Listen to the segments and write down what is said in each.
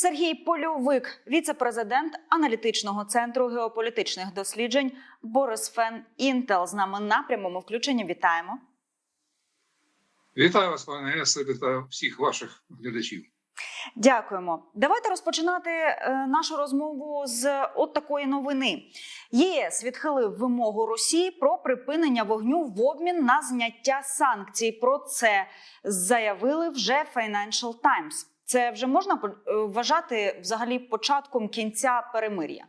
Сергій Польовик, віце-президент аналітичного центру геополітичних досліджень Борис Фен Інтел. З нами на прямому включенні. Вітаємо. Вітаю вас, пане Есе, вітаю всіх ваших глядачів. Дякуємо. Давайте розпочинати е, нашу розмову з от такої новини. ЄС відхилив вимогу Росії про припинення вогню в обмін на зняття санкцій. Про це заявили вже Financial Times. Це вже можна е, вважати взагалі початком кінця перемир'я.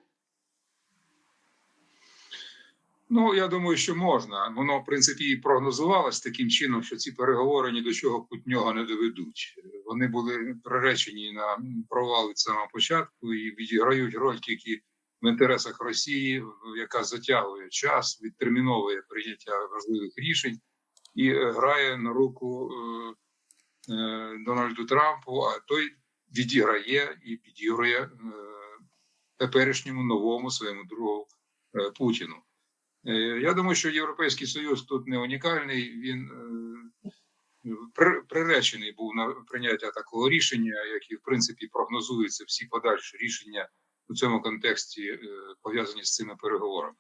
Ну я думаю, що можна. Воно в принципі і прогнозувалось таким чином, що ці переговори ні до чого путнього не доведуть. Вони були приречені на провал від самого початку і відіграють роль тільки в інтересах Росії, яка затягує час, відтерміновує прийняття важливих рішень і грає на руку е, Дональду Трампу. А той відіграє і підігрує е, теперішньому новому своєму другу е, Путіну. Е, Я думаю, що Європейський Союз тут не унікальний. Він е, приречений був на прийняття такого рішення, як і в принципі прогнозуються всі подальші рішення у цьому контексті, е, пов'язані з цими переговорами.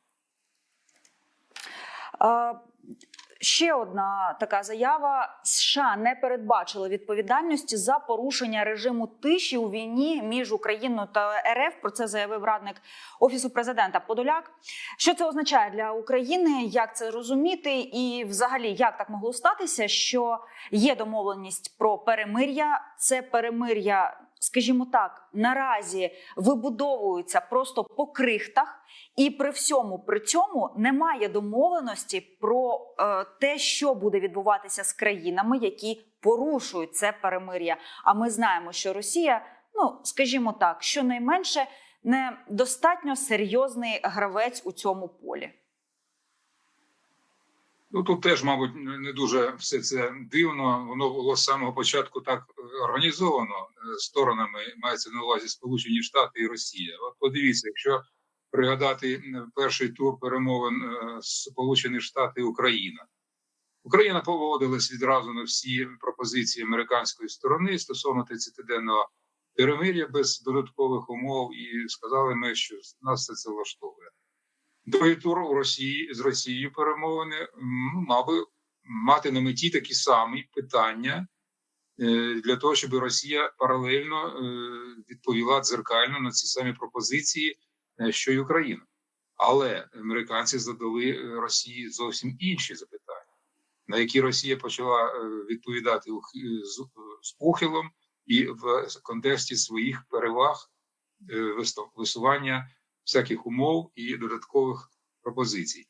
Ще одна така заява: США не передбачили відповідальності за порушення режиму тиші у війні між Україною та РФ. Про це заявив радник офісу президента Подоляк. Що це означає для України? Як це розуміти? І, взагалі, як так могло статися, що є домовленість про перемир'я? Це перемир'я, скажімо так, наразі вибудовується просто по крихтах. І при всьому при цьому немає домовленості про е, те, що буде відбуватися з країнами, які порушують це перемир'я. А ми знаємо, що Росія, ну скажімо так, щонайменше недостатньо серйозний гравець у цьому полі. Ну тут теж, мабуть, не не дуже все це дивно. Воно було з самого початку так організовано е, сторонами. Мається на увазі Сполучені Штати і Росія. От подивіться, якщо пригадати перший тур перемовин е, Сполучені Штати і Україна. Україна поводилась відразу на всі пропозиції американської сторони стосовно 30-денного перемир'я без додаткових умов, і сказали ми, що нас все це влаштовує. Другий тур у Росії з Росією перемовини мав би мати на меті такі самі питання е, для того, щоб Росія паралельно е, відповіла дзеркально на ці самі пропозиції, що й Україна. Але американці задали е, Росії зовсім інші запитання, на які Росія почала е, відповідати е, з, ухилом і в контексті своїх переваг е, висування всяких умов і додаткових пропозицій.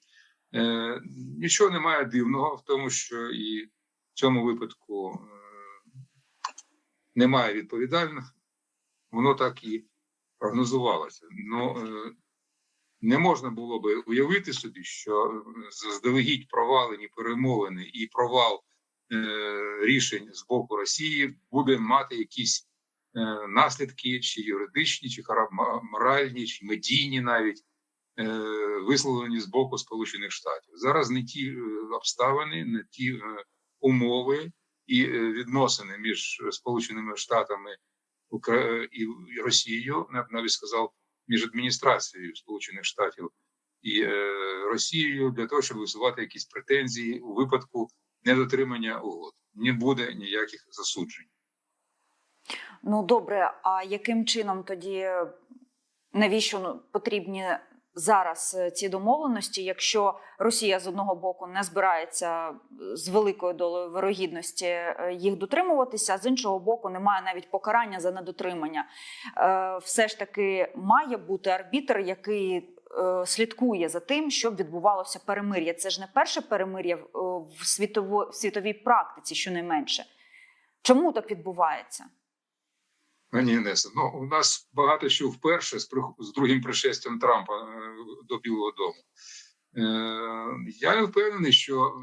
Е, нічого немає дивного в тому, що і в цьому випадку е, немає відповідальних, воно так і прогнозувалося. Ну, е, не можна було би уявити собі, що заздалегідь провалені перемовини і провал е, рішень з боку Росії буде мати якісь е, наслідки, чи юридичні, чи моральні, чи медійні навіть е, висловлені з боку Сполучених Штатів. Зараз не ті е, обставини, не ті е, умови і е, відносини між Сполученими Штатами і Росією, я б навіть сказав, між адміністрацією Сполучених Штатів і е, Росією для того, щоб висувати якісь претензії у випадку недотримання угод. Не буде ніяких засуджень. Ну добре, а яким чином тоді навіщо ну, потрібні зараз е, ці домовленості, якщо Росія з одного боку не збирається е, з великою долею вирогідності е, їх дотримуватися, з іншого боку, немає навіть покарання за недотримання. Все ж таки має бути арбітр, який слідкує за тим, щоб відбувалося перемир'я. Це ж не перше перемир'я в світовій практиці, щонайменше. Чому так відбувається? Пані Інесо, ну у нас багато що вперше з, з другим пришестям Трампа е, до Білого Дому. Е, я не впевнений, що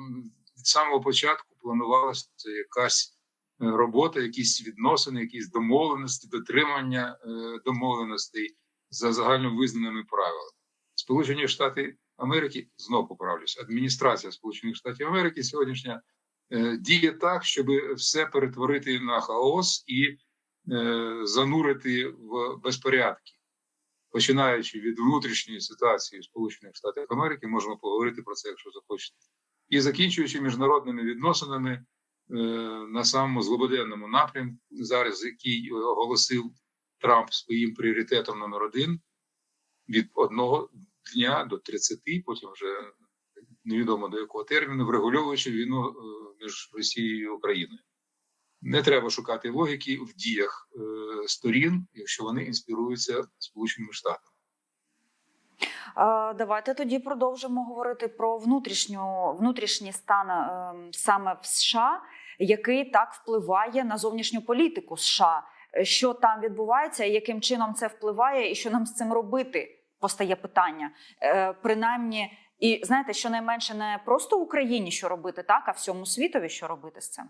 від самого початку планувалася якась е, робота, якісь відносини, якісь домовленості, дотримання е, домовленостей за загально визнаними правилами. Сполучені Штати Америки знов поправлюсь. Адміністрація Сполучених Штатів Америки сьогоднішня діє так, щоб все перетворити на хаос і занурити в безпорядки. Починаючи від внутрішньої ситуації в Сполучених Штатах Америки, можемо поговорити про це, якщо захочете, і закінчуючи міжнародними відносинами е, на самому злободенному напрямку, зараз який оголосив Трамп своїм пріоритетом номер один від одного дня до 30, потім вже невідомо до якого терміну, врегульовуючи війну е, між Росією і Україною. Не треба шукати логіки в діях е, сторін, якщо вони інспіруються Сполученими Штатами. Давайте тоді продовжимо говорити про внутрішню внутрішній стан е, саме в США, який так впливає на зовнішню політику США. Що там відбувається, яким чином це впливає, і що нам з цим робити? Постає питання. Е, Принаймні, і знаєте, щонайменше не просто Україні що робити, так а всьому світові що робити з цим.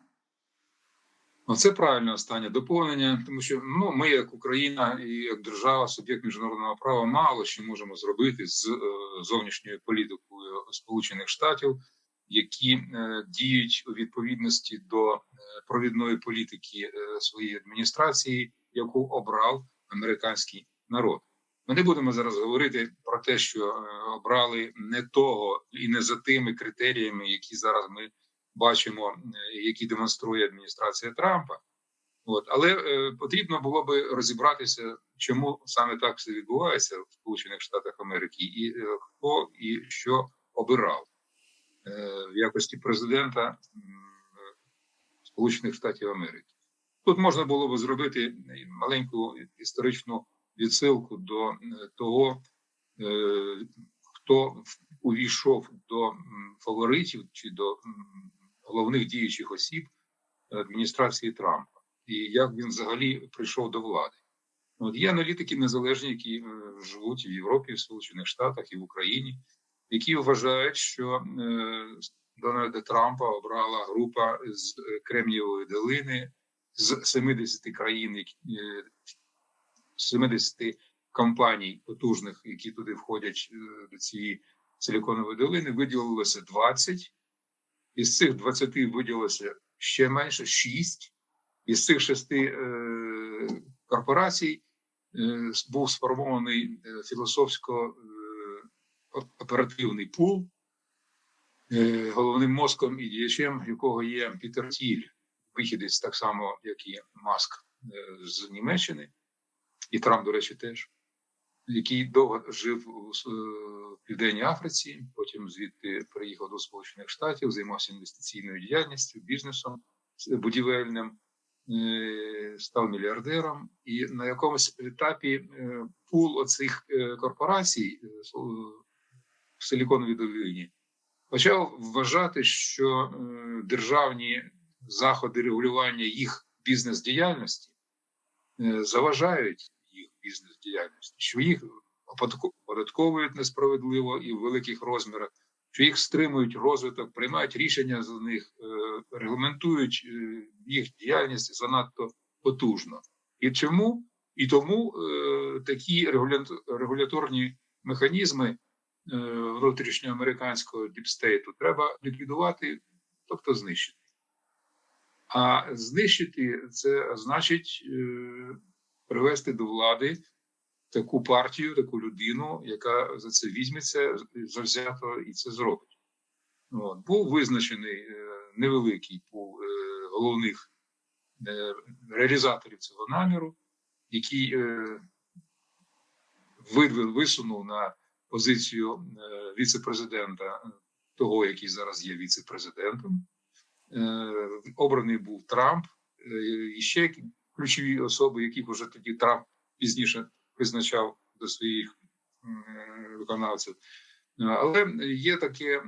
Ну, це правильне останнє доповнення, тому що ну ми, як Україна і як держава, суб'єкт міжнародного права, мало що можемо зробити з е, зовнішньою політикою Сполучених Штатів, які е, діють у відповідності до е, провідної політики своєї адміністрації, яку обрав американський народ. Ми не будемо зараз говорити про те, що обрали не того і не за тими критеріями, які зараз ми бачимо, е, які демонструє адміністрація Трампа. От але е, потрібно було би розібратися, чому саме так все відбувається в Сполучених Штатах Америки, і е, хто і що обирав е, в якості президента м, Сполучених Штатів Америки. Тут можна було би зробити маленьку історичну відсилку до е, того, е, хто увійшов до фаворитів чи до головних діючих осіб адміністрації Трампа, і як він взагалі прийшов до влади. От є аналітики незалежні, які е, живуть в Європі, в Сполучених Штатах і в Україні, які вважають, що е, Дональда Трампа обрала група з е, Кремнієвої долини з 70 країн, які, е, 70 компаній потужних, які туди входять до цієї силіконової долини, виділилося 20. Із цих 20 виділилося ще менше 6. Із цих шести е, корпорацій е, був сформований е, філософсько-оперативний пул, е, головним мозком і діячем, якого є Пітер Тіль, вихідець так само, як і Маск е, з Німеччини, і Трамп, до речі, теж, який довго жив у е, Південній Африці, потім звідти приїхав до Сполучених Штатів, займався інвестиційною діяльністю, бізнесом е, будівельним, е, став мільярдером, і на якомусь етапі пул оцих корпорацій в Силіконовій долині почав вважати, що державні заходи регулювання їх бізнес-діяльності заважають бізнес-діяльності, що їх оподатко- оподатковують несправедливо і в великих розмірах, що їх стримують розвиток, приймають рішення за них, е, регламентують е, їх діяльність занадто потужно. І чому? І тому е, такі регуляторні механізми е, внутрішньоамериканського діпстейту треба ліквідувати, тобто знищити. А знищити це значить е, привести до влади таку партію, таку людину, яка за це візьметься завзято і це зробить. От. Був визначений е, невеликий пул е, головних е, реалізаторів цього наміру, який видвин, висунув на позицію віце-президента, того, який зараз є віце-президентом. Обраний був Трамп і ще ключові особи, яких вже тоді Трамп пізніше призначав до своїх виконавців. Е, Але є таке е,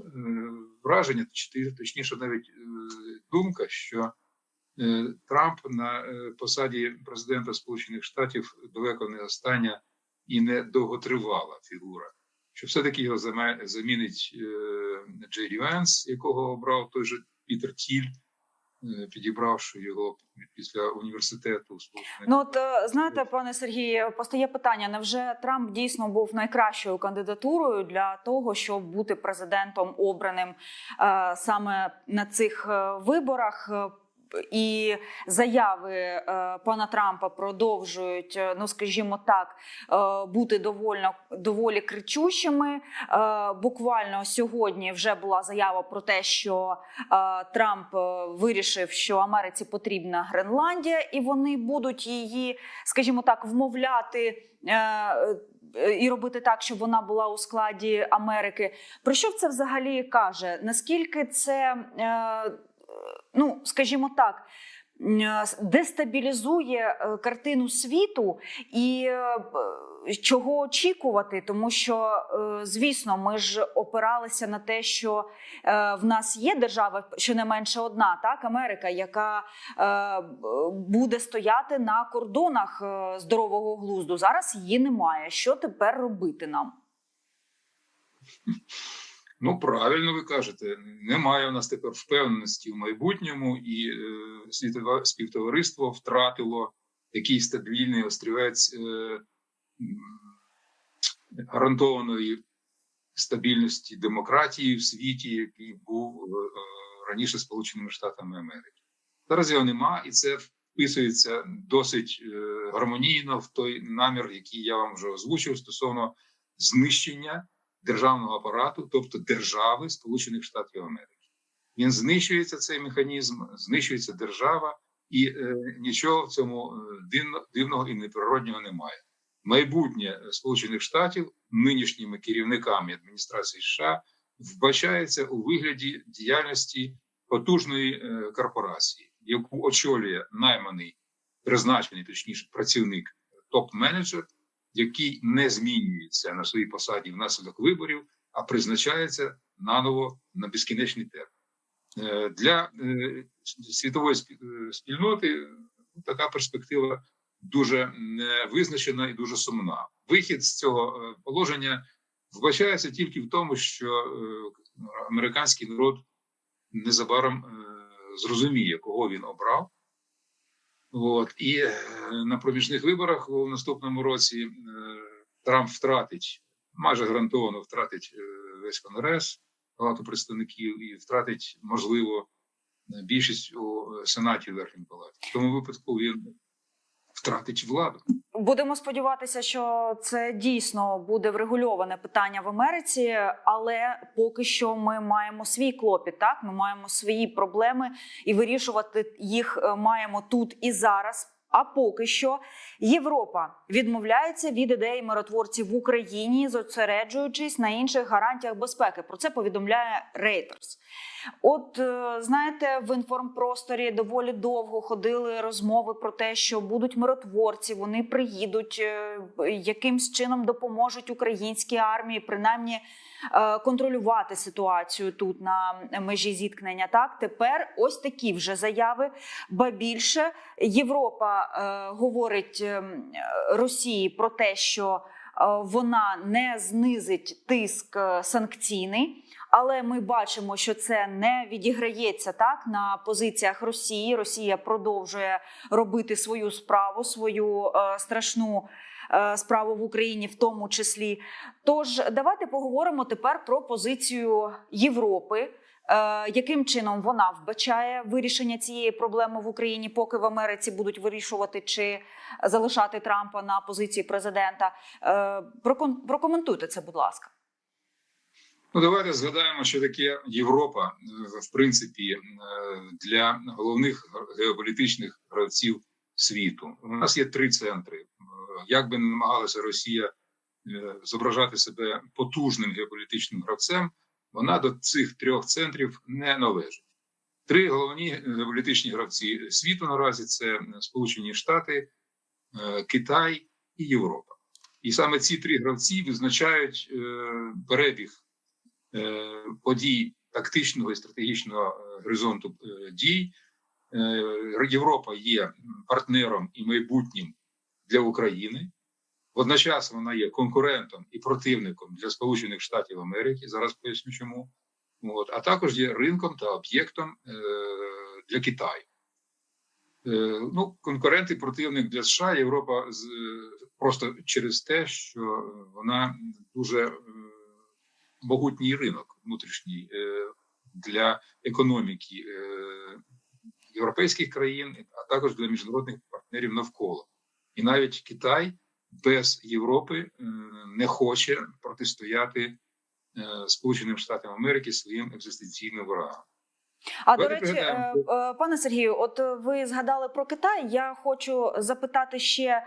е, враження, точніше, навіть е, думка, що е, Трамп на е, посаді президента Сполучених Штатів далеко не остання і не довготривала фігура. Що все-таки його замінить е, Джей Ді Венс, якого обрав той же Пітер Тіль, е, підібравши його після університету Ну от е, знаєте, пане Сергію, постає питання: невже Трамп дійсно був найкращою кандидатурою для того, щоб бути президентом обраним е, саме на цих е, виборах? І заяви е, пана Трампа продовжують, е, ну скажімо так, е, бути довольно доволі кричущими. Е, Буквально сьогодні вже була заява про те, що е, Трамп е, вирішив, що Америці потрібна Гренландія, і вони будуть її, скажімо так, вмовляти. е, І робити так, щоб вона була у складі Америки. Про що це взагалі каже? Наскільки це, е, ну скажімо так, е, дестабілізує е, картину світу і е, чого очікувати? Тому що, звісно, ми ж опиралися на те, що в нас є держава, щонайменше одна, так Америка, яка буде стояти на кордонах здорового глузду. Зараз її немає. Що тепер робити нам? Ну, правильно ви кажете, немає у нас тепер впевненості в майбутньому, і е, світове співтовариство втратило такий стабільний острівець е, гарантованої стабільності демократії в світі, який був е, е, раніше Сполученими Штатами Америки. Зараз його нема, і це вписується досить е, гармонійно в той намір, який я вам вже озвучив стосовно знищення державного апарату, тобто держави Сполучених Штатів Америки. Він знищується цей механізм, знищується держава, і е, нічого в цьому е, дивно, дивного і неприроднього немає. Майбутнє Сполучених Штатів нинішніми керівниками адміністрації США вбачається у вигляді діяльності потужної е, корпорації, яку очолює найманий, призначений, точніше, працівник топ-менеджер, який не змінюється на своїй посаді внаслідок виборів, а призначається наново на безкінечний термін. Е, Для е, світової е, спільноти ну, така перспектива дуже визначена і дуже сумна. Вихід з цього положення вбачається тільки в тому, що американський народ незабаром зрозуміє, кого він обрав. От і е, на проміжних виборах у наступному році е, Трамп втратить майже гарантовано втратить е, весь конгрес, палату представників і втратить можливо більшість у сенаті верхній палаті. В тому випадку він втратить владу. Будемо сподіватися, що це дійсно буде врегульоване питання в Америці, але поки що ми маємо свій клопіт. Так, ми маємо свої проблеми і вирішувати їх е, маємо тут і зараз. А поки що Європа відмовляється від ідеї миротворців в Україні, зосереджуючись на інших гарантіях безпеки. Про це повідомляє Reuters. От е, знаєте, в інформпросторі доволі довго ходили розмови про те, що будуть миротворці, вони приїдуть, е, якимсь чином допоможуть українській армії, принаймні контролювати ситуацію тут на межі зіткнення. Так тепер ось такі вже заяви. Ба більше Європа е, говорить е, Росії про те, що е, вона не знизить тиск е, санкційний. Але ми бачимо, що це не відіграється так на позиціях Росії. Росія продовжує робити свою справу, свою е, страшну е, справу в Україні, в тому числі. Тож давайте поговоримо тепер про позицію Європи. Е, яким чином вона вбачає вирішення цієї проблеми в Україні, поки в Америці будуть вирішувати чи залишати Трампа на позиції президента? Е, прокоментуйте це, будь ласка. Ну, давайте згадаємо, що таке Європа, е, в принципі, е, для головних геополітичних гравців світу. У нас є три центри. Е, Як би не намагалася Росія е, зображати себе потужним геополітичним гравцем, вона до цих трьох центрів не належить. Три головні геополітичні гравці світу наразі це Сполучені Штати, е, Китай і Європа. І саме ці три гравці визначають е, перебіг е, подій тактичного і стратегічного е, горизонту е, дій. Е, Європа є партнером і майбутнім для України. Водночас вона є конкурентом і противником для Сполучених Штатів Америки. Зараз поясню чому. От, а також є ринком та об'єктом е, для Китаю. Е, ну, конкурент і противник для США Європа з, просто через те, що вона дуже е, могутній ринок внутрішній е, для економіки е, європейських країн, а також для міжнародних партнерів навколо. І навіть Китай без Європи е, не хоче протистояти е, Сполученим Штатам Америки своїм екзистенційним ворогам. А до речі, е, пригадаємо. пане Сергію, от ви згадали про Китай. Я хочу запитати ще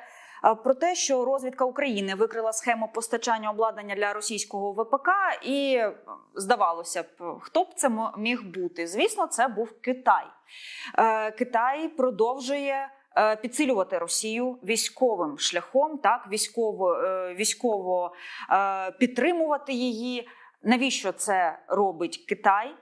про те, що розвідка України викрила схему постачання обладнання для російського ВПК, і е, здавалося б, хто б це міг бути? Звісно, це був Китай. Е, Китай продовжує. е, Підсилювати Росію військовим шляхом, так військово, військово підтримувати її. Навіщо це робить Китай?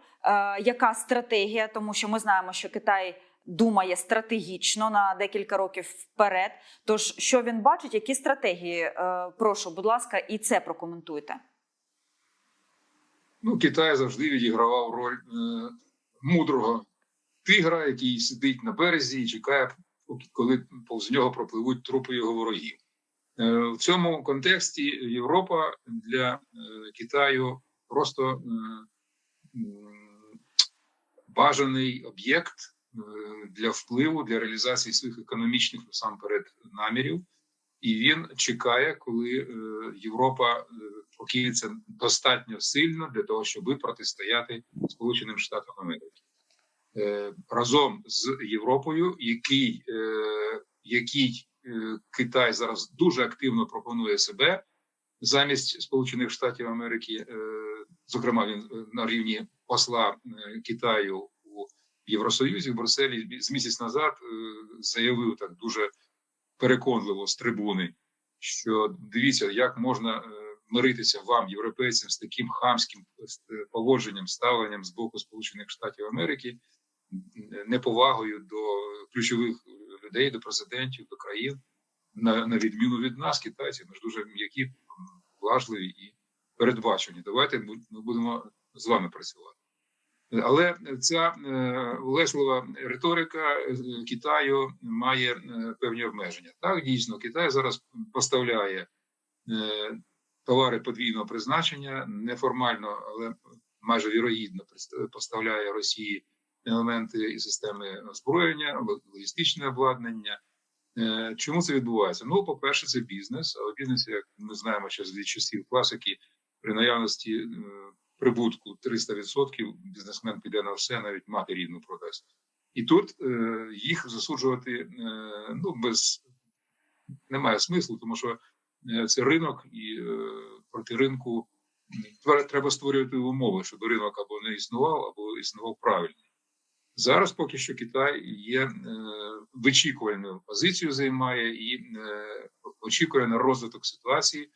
Яка стратегія, тому що ми знаємо, що Китай думає стратегічно на декілька років вперед. Тож, що він бачить, які стратегії? Е, прошу, будь ласка, і це прокоментуйте. Ну, Китай завжди відігравав роль е, мудрого тигра, який сидить на березі і чекає, коли повз нього пропливуть трупи його ворогів. Е, в цьому контексті Європа для е, Китаю просто е, бажаний об'єкт для впливу, для реалізації своїх економічних насамперед намірів. І він чекає, коли е, Європа е, покинеться достатньо сильно для того, щоб протистояти Сполученим Штатам Америки Е, разом з Європою, який, який Китай зараз дуже активно пропонує себе замість Сполучених Штатів Америки, зокрема він на рівні посла Китаю Євросоюзі в Брюсселі з місяць назад е, заявив так дуже переконливо з трибуни, що дивіться, як можна е, миритися вам, європейцям, з таким хамським е, поводженням, ставленням з боку Сполучених Штатів Америки, неповагою до ключових людей, до президентів, до країн, на, на відміну від нас, китайців, ми ж дуже м'які, влажливі і передбачені. Давайте ми будемо з вами працювати. Але ця е, улеслива риторика е, Китаю має е, певні обмеження. Так, дійсно, Китай зараз поставляє е, товари подвійного призначення неформально, але майже вірогідно поставляє Росії елементи і системи озброєння, логістичне обладнання. Е, Чому це відбувається? Ну, по-перше, це бізнес. Але бізнес, як ми знаємо, ще з часів класики, при наявності е, прибутку 300%, бізнесмен піде на все, навіть мати рідну продасть. І тут е, їх засуджувати е, ну, без немає смислу, тому що е, це ринок, і е, проти ринку треба створювати умови, щоб ринок або не існував, або існував правильний. Зараз поки що Китай є е, вичікувальною позицію займає і е, очікує на розвиток ситуації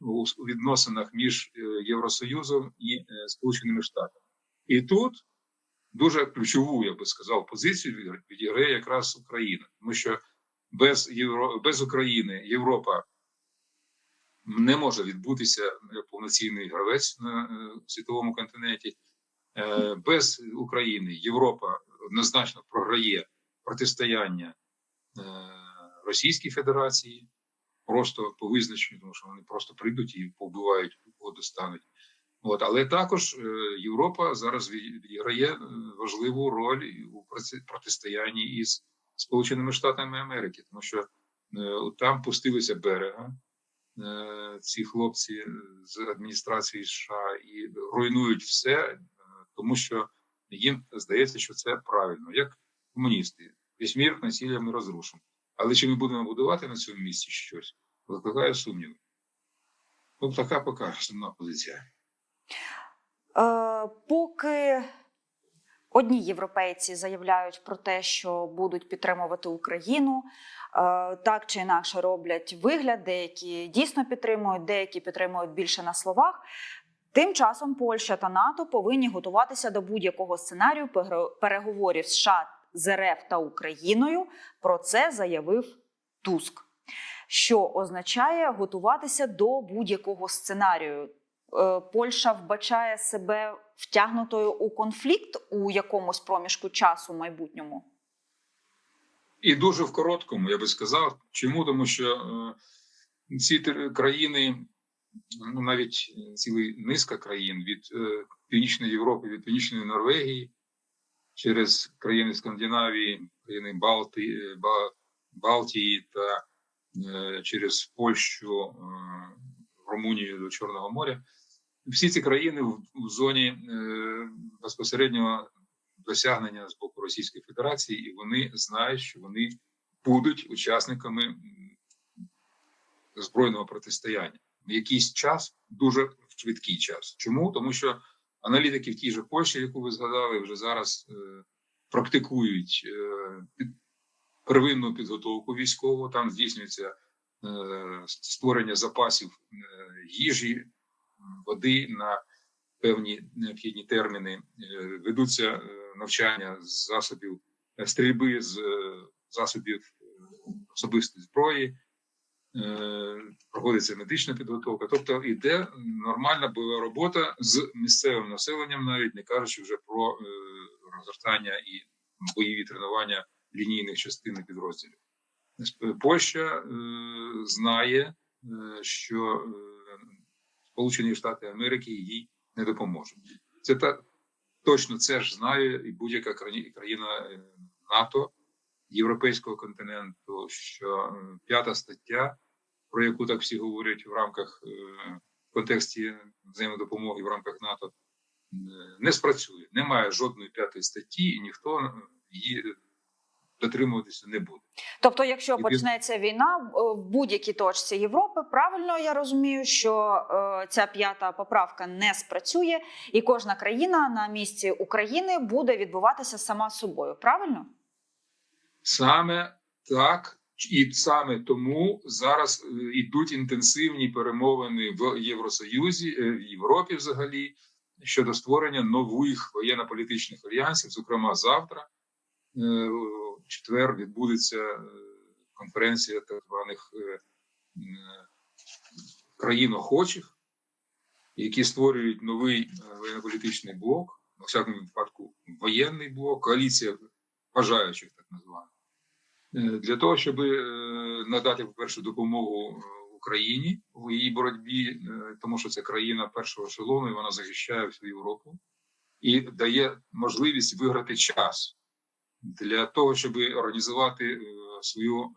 у, відносинах між е, Євросоюзом і е, Сполученими Штатами. І тут дуже ключову, я би сказав, позицію відіграє якраз Україна, тому що без Євро без України Європа не може відбутися повноцінний гравець на е, світовому континенті. Е, Без України Європа однозначно програє протистояння е, Російській Федерації просто по визначенню, тому що вони просто прийдуть і побивають кого достануть. От, але також е, Європа зараз відіграє е, важливу роль у проти- протистоянні із Сполученими Штатами Америки, тому що е, там пустилися берега ці хлопці з адміністрації США і руйнують все, тому що їм здається, що це правильно, як комуністи. Весь мір насилля ми розрушимо. Але чи ми будемо будувати на цьому місці щось? Викликає сумніви. Ну, така поки основна позиція. Е, поки одні європейці заявляють про те, що будуть підтримувати Україну, е, так чи інакше роблять вигляд, деякі дійсно підтримують, деякі підтримують більше на словах. Тим часом Польща та НАТО повинні готуватися до будь-якого сценарію переговорів США з РФ та Україною. Про це заявив Туск, що означає готуватися до будь-якого сценарію. Е, Польща вбачає себе втягнутою у конфлікт у якомусь проміжку часу майбутньому. І дуже в короткому, я би сказав. Чому? Тому що е, ці країни, ну навіть ціла низка країн від е, Північної Європи, від Північної Норвегії, через країни Скандинавії, країни Балти, Ба- Балтії та е, через Польщу, е, Румунію до Чорного моря. Всі ці країни в, в зоні е, безпосереднього досягнення з боку Російської Федерації, і вони знають, що вони будуть учасниками збройного протистояння якийсь час, дуже швидкий час. Чому? Тому що аналітики в тій же Польщі, яку ви згадали, вже зараз е, практикують е, первинну підготовку військову. Там здійснюється е, створення запасів їжі, води на певні необхідні терміни. Ведуться навчання з засобів стрільби з засобів особистої зброї. Е, проводиться медична підготовка, тобто йде нормальна бойова робота з місцевим населенням, навіть не кажучи вже про е, розгортання і бойові тренування лінійних частин підрозділів. Е, Польща знає, що Сполучені Штати Америки їй не допоможуть. Це та точно це ж знає і будь-яка краї- країна НАТО, Європейського континенту, що е, п'ята стаття, про яку так всі говорять в рамках е, в контексті взаємодопомоги в рамках НАТО, е, не спрацює. Немає жодної п'ятої статті, і ніхто е, її дотримуватися не буде. Тобто, якщо І почнеться війна в- в будь-якій точці Європи, правильно я розумію, що е, ця п'ята поправка не спрацює, і кожна країна на місці України буде відбуватися сама собою. Правильно? Саме так, і саме тому зараз е, йдуть інтенсивні перемовини в Євросоюзі, е, в Європі взагалі щодо створення нових воєнно-політичних альянсів. Зокрема, завтра, е, в четвер, відбудеться е, конференція так званих е, е, країн охочих, які створюють новий е, воєнно-політичний блок, у всякому випадку воєнний блок, коаліція бажаючих, так називаємо. Е, для того, щоб е, надати, по-перше, допомогу е, Україні у її боротьбі, тому що це країна першого ешелону, і вона захищає всю Європу і дає можливість виграти час для того, щоб організувати свою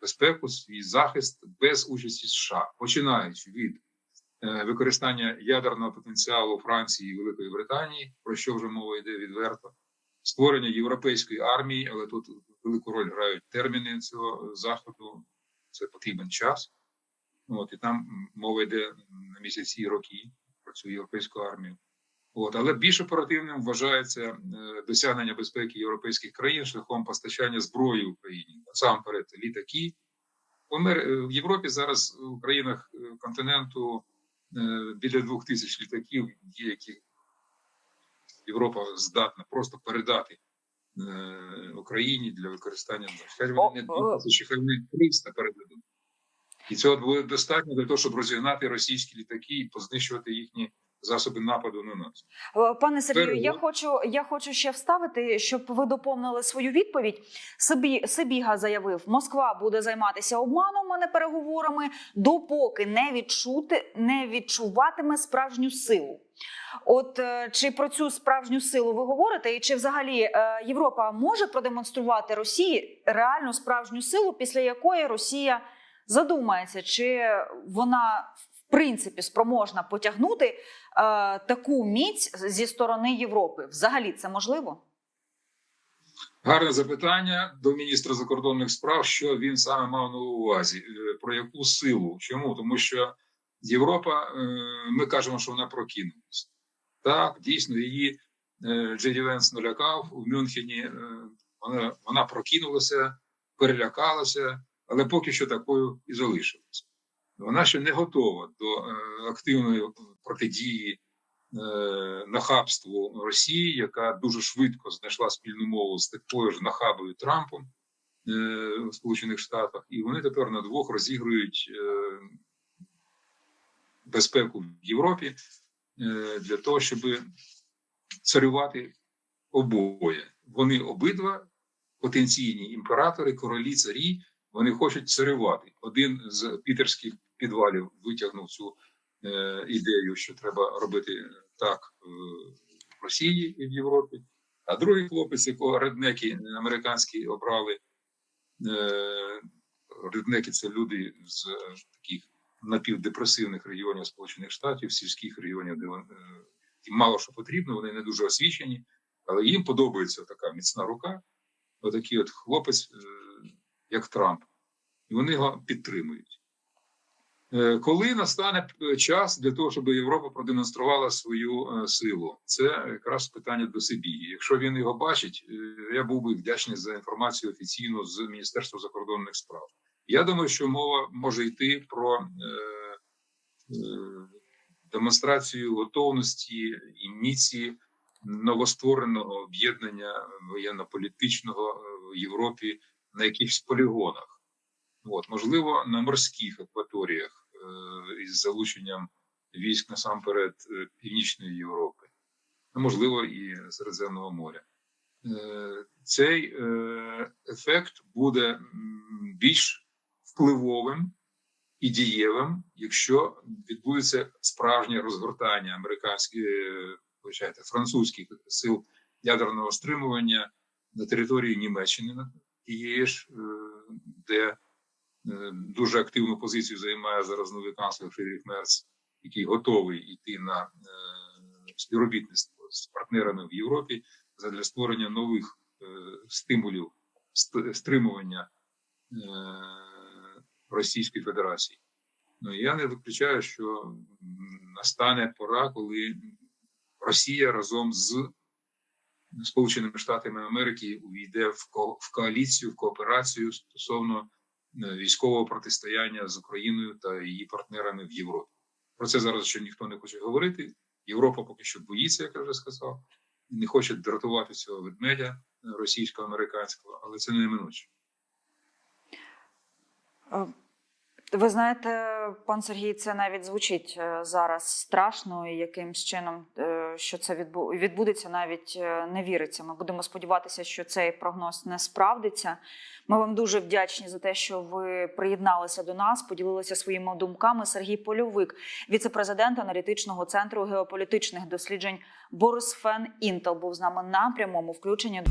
безпеку, свій захист без участі США, починаючи від використання ядерного потенціалу Франції і Великої Британії, про що вже мова йде відверто створення європейської армії, але тут велику роль грають терміни цього заходу. Це потрібен час. От і там мова йде на місяці і роки про цю європейську армію. От, але більш оперативним вважається е, досягнення безпеки європейських країн шляхом постачання зброї Україні. Насамперед, літаки. В, е, в Європі зараз у країнах е, континенту біля двох тисяч літаків є, які Європа здатна просто передати Україні для використання. Хай вони не О, о. 2000, хай вони 300 передадуть. І цього буде достатньо для того, щоб розігнати російські літаки і познищувати їхні засоби нападу на нас. Е, Пане Сергію, Перед- я хочу, я хочу ще вставити, щоб ви доповнили свою відповідь. Сибі, Сибіга заявив, Москва буде займатися обманом, а не переговорами, допоки не відчути, не відчуватиме справжню силу. От е, чи про цю справжню силу ви говорите, і чи взагалі е, Європа може продемонструвати Росії реальну справжню силу, після якої Росія задумається, чи вона в принципі спроможна потягнути е, таку міць зі сторони Європи? Взагалі це можливо? Гарне запитання до міністра закордонних справ, що він саме мав на увазі, Е, про яку силу? Чому? Тому що Європа, е, ми кажемо, що вона прокинулась. Так, дійсно, її е, Джеді Венс налякав у Мюнхені. е, Вона, вона прокинулася, перелякалася, але поки що такою і залишилася. Вона ще не готова до активної протидії нахабству Росії, яка дуже швидко знайшла спільну мову з такою ж нахабою Трампом в Сполучених Штатах, і вони тепер на двох розігрують безпеку в Європі е, для того, щоб царювати обоє. Вони обидва потенційні імператори, королі, царі. Вони хочуть царювати. Один з пітерських підвалів витягнув цю е, ідею, що треба робити так е, в Росії і в Європі. А другий хлопець, якого реднеки американські обрали, е, реднеки це люди з таких напівдепресивних регіонів Сполучених Штатів, сільських регіонів, де е, їм мало що потрібно, вони не дуже освічені, але їм подобається така міцна рука, отакий от хлопець, е, як Трамп, і вони його підтримують. Е, Коли настане час для того, щоб Європа продемонструвала свою силу, це якраз питання до Сибії. Якщо він його бачить, я був би вдячний за інформацію офіційну з Міністерства закордонних справ. Я думаю, що мова може йти про е, е, демонстрацію готовності і міці новоствореного об'єднання воєнно-політичного е, в Європі на якихось полігонах. От, можливо, на морських акваторіях із залученням військ насамперед Північної Європи, ну, можливо, і Середземного моря. Цей ефект буде більш впливовим і дієвим, якщо відбудеться справжнє розгортання американських, е, французьких сил ядерного стримування на території Німеччини, тієї ж, е, де е, дуже активну позицію займає зараз новий канцлер Фрідріх Мерц, який готовий йти на співробітництво з партнерами в Європі для створення нових стимулів стримування Російської Федерації. Ну я не виключаю, що настане пора, коли Росія разом з Сполученими Штатами Америки увійде в ко- в коаліцію, в кооперацію стосовно е, військового протистояння з Україною та її партнерами в Європі. Про це зараз ще ніхто не хоче говорити. Європа поки що боїться, як я вже сказав, не хоче дратувати цього ведмедя е, російсько-американського, але це неминуче. Ви знаєте, пан Сергій, це навіть звучить е, зараз страшно, і якимсь чином, е, що це відбу- відбудеться, навіть е, не віриться. Ми будемо сподіватися, що цей прогноз не справдиться. Ми вам дуже вдячні за те, що ви приєдналися до нас, поділилися своїми думками. Сергій Польовик, віце-президент аналітичного центру геополітичних досліджень Борис Фен Інтел, був з нами на прямому включенні.